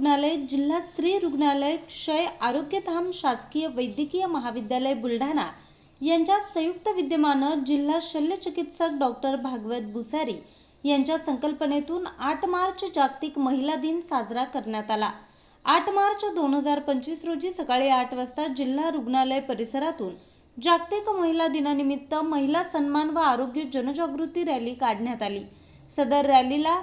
रुग्णालय जिल्हा स्त्री रुग्णालय क्षय आरोग्यधाम शासकीय वैद्यकीय महाविद्यालय बुलढाणा यांच्या संयुक्त विद्यमानं जिल्हा शल्यचिकित्सक डॉक्टर भागवत भुसारी यांच्या संकल्पनेतून आठ मार्च जागतिक महिला दिन साजरा करण्यात आला. आठ मार्च दोन हजार पंचवीस रोजी सकाळी आठ वाजता जिल्हा रुग्णालय परिसरातून जागतिक महिला दिनानिमित्त महिला सन्मान व आरोग्य जनजागृती रॅली काढण्यात आली. सदर रॅलीला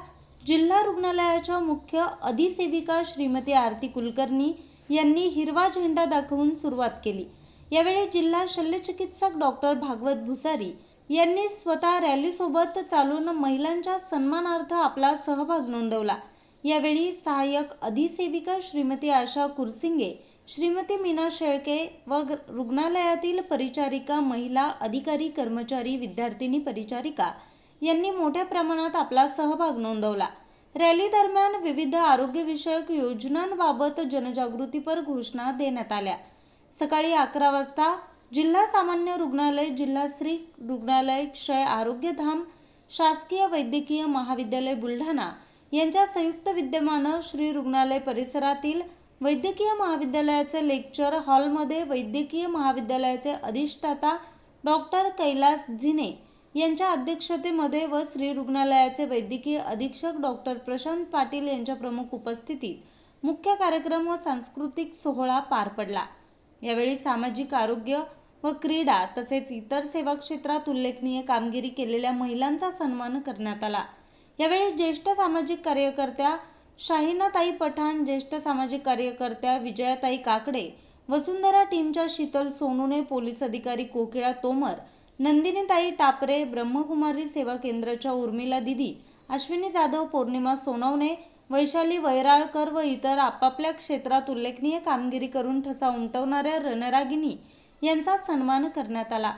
जिल्हा रुग्णालयाच्या मुख्य अधिसेविका श्रीमती आरती कुलकर्णी यांनी हिरवा झेंडा दाखवून सुरुवात केली. यावेळी जिल्हा शल्यचिकित्सक डॉक्टर भागवत भुसारी यांनी स्वतः रॅलीसोबत चालून महिलांच्या सन्मानार्थ आपला सहभाग नोंदवला. यावेळी सहाय्यक अधिसेविका श्रीमती आशा कुरसिंगे श्रीमती मीना शेळके व रुग्णालयातील परिचारिका महिला अधिकारी कर्मचारी विद्यार्थिनी परिचारिका यांनी मोठ्या प्रमाणात आपला सहभाग नोंदवला. रॅली दरम्यान विविध आरोग्यविषयक योजनांबाबत जनजागृतीपर घोषणा देण्यात आल्या. सकाळी अकरा वाजता जिल्हा सामान्य रुग्णालय जिल्हा श्री रुग्णालय क्षय आरोग्यधाम शासकीय वैद्यकीय महाविद्यालय बुलढाणा यांच्या संयुक्त विद्यमानं श्री रुग्णालय परिसरातील वैद्यकीय महाविद्यालयाचे लेक्चर हॉलमध्ये वैद्यकीय महाविद्यालयाचे अधिष्ठाता डॉक्टर कैलास झिने यांच्या अध्यक्षतेमध्ये व श्री रुग्णालयाचे वैद्यकीय अधीक्षक डॉक्टर प्रशांत पाटील यांच्या प्रमुख उपस्थितीत मुख्य कार्यक्रम व सांस्कृतिक सोहळा पार पडला. यावेळी सामाजिक आरोग्य व क्रीडा तसेच इतर सेवा क्षेत्रात उल्लेखनीय कामगिरी केलेल्या महिलांचा सन्मान करण्यात आला. यावेळी ज्येष्ठ सामाजिक कार्यकर्त्या शाहिनाताई पठाण ज्येष्ठ सामाजिक कार्यकर्त्या विजयाताई काकडे वसुंधरा टीमच्या शीतल सोनूने पोलीस अधिकारी कोकिळा तोमर नंदिनीताई टापरे ब्रह्मकुमारी सेवा केंद्राच्या उर्मिला दिदी अश्विनी जाधव पौर्णिमा सोनवणे वैशाली वैराळकर व इतर आपापल्या क्षेत्रात उल्लेखनीय कामगिरी करून ठसा उमटवणाऱ्या रणरागिनी यांचा सन्मान करण्यात आला.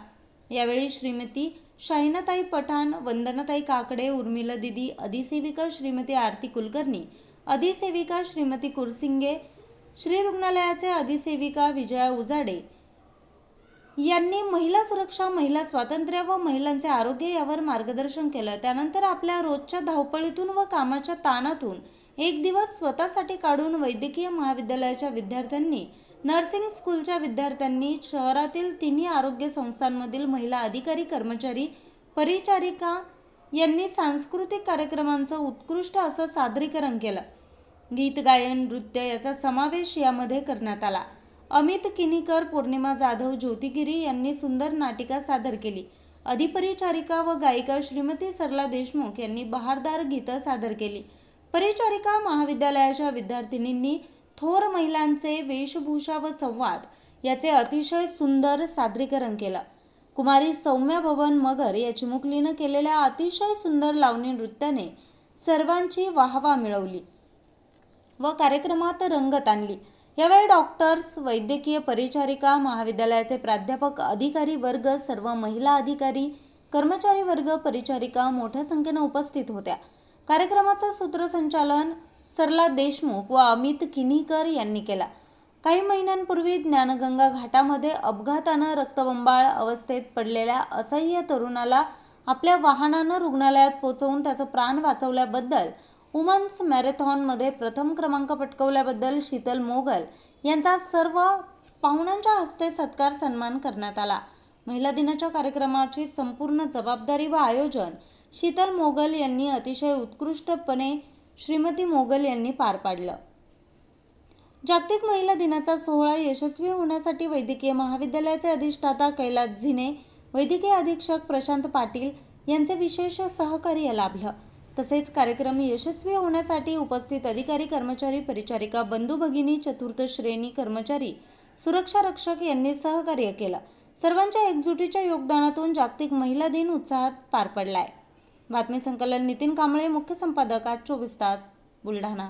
यावेळी श्रीमती शाहिनाताई पठाण वंदनाताई काकडे उर्मिला दिदी अधिसेविका श्रीमती आरती कुलकर्णी अधिसेविका श्रीमती कुरसिंगे श्री रुग्णालयाचे अधिसेविका विजया उजाडे यांनी महिला सुरक्षा महिला स्वातंत्र्य व महिलांचे आरोग्य यावर मार्गदर्शन केलं. त्यानंतर आपल्या रोजच्या धावपळीतून व कामाच्या ताणातून एक दिवस स्वतःसाठी काढून वैद्यकीय महाविद्यालयाच्या विद्यार्थ्यांनी नर्सिंग स्कूलच्या विद्यार्थ्यांनी शहरातील तिन्ही आरोग्य संस्थांमधील महिला अधिकारी कर्मचारी परिचारिका यांनी सांस्कृतिक कार्यक्रमांचं उत्कृष्ट असं सादरीकरण केलं. गीत गायन नृत्य याचा समावेश यामध्ये करण्यात आला. अमित किनीकर पौर्णिमा जाधव ज्योतिगिरी यांनी सुंदर नाटिका सादर केली. अधिपरिचारिका व गायिका श्रीमती सरला देशमुख यांनी बहारदार गीतं सादर केली. परिचारिका महाविद्यालयाच्या विद्यार्थिनींनी थोर महिलांचे वेशभूषा व संवाद याचे अतिशय सुंदर सादरीकरण केलं. कुमारी सौम्या भवन मगर या चिमुकलीनं केलेल्या अतिशय सुंदर लावणी नृत्याने सर्वांची वाहवा मिळवली व कार्यक्रमात रंगत आणली. यावेळी डॉक्टर्स वैद्यकीय परिचारिका महाविद्यालयाचे प्राध्यापक अधिकारी वर्ग सर्व महिला अधिकारी कर्मचारी वर्ग परिचारिका मोठ्या संख्येनं उपस्थित होत्या. कार्यक्रमाचं सूत्रसंचालन सरला देशमुख व अमित किनीकर यांनी केला. काही महिन्यांपूर्वी ज्ञानगंगा घाटामध्ये अपघातानं रक्तबंबाळ अवस्थेत पडलेल्या असह्य तरुणाला आपल्या वाहनानं रुग्णालयात पोहोचवून त्याचं प्राण वाचवल्याबद्दल वुमन्स मॅरेथॉनमध्ये प्रथम क्रमांक पटकवल्याबद्दल शीतल मोगल यांचा सर्व पाहुण्यांच्या हस्ते सत्कार सन्मान करण्यात आला. महिला दिनाच्या कार्यक्रमाची संपूर्ण जबाबदारी व आयोजन शीतल मोगल यांनी अतिशय उत्कृष्टपणे श्रीमती मोगल यांनी पार पाडलं. जागतिक महिला दिनाचा सोहळा यशस्वी होण्यासाठी वैद्यकीय महाविद्यालयाचे अधिष्ठाता कैलास झिने वैद्यकीय अधीक्षक प्रशांत पाटील यांचे विशेष सहकार्य लाभलं. तसेच कार्यक्रम यशस्वी होण्यासाठी उपस्थित अधिकारी कर्मचारी परिचारिका बंधू भगिनी चतुर्थ श्रेणी कर्मचारी सुरक्षा रक्षक यांनी सहकार्य केलं. सर्वांच्या एकजुटीच्या योगदानातून जागतिक महिला दिन उत्साहात पार पडलाय. बातमी संकलन नितीन कांबळे मुख्य संपादक आज चोवीस तास बुलढाणा.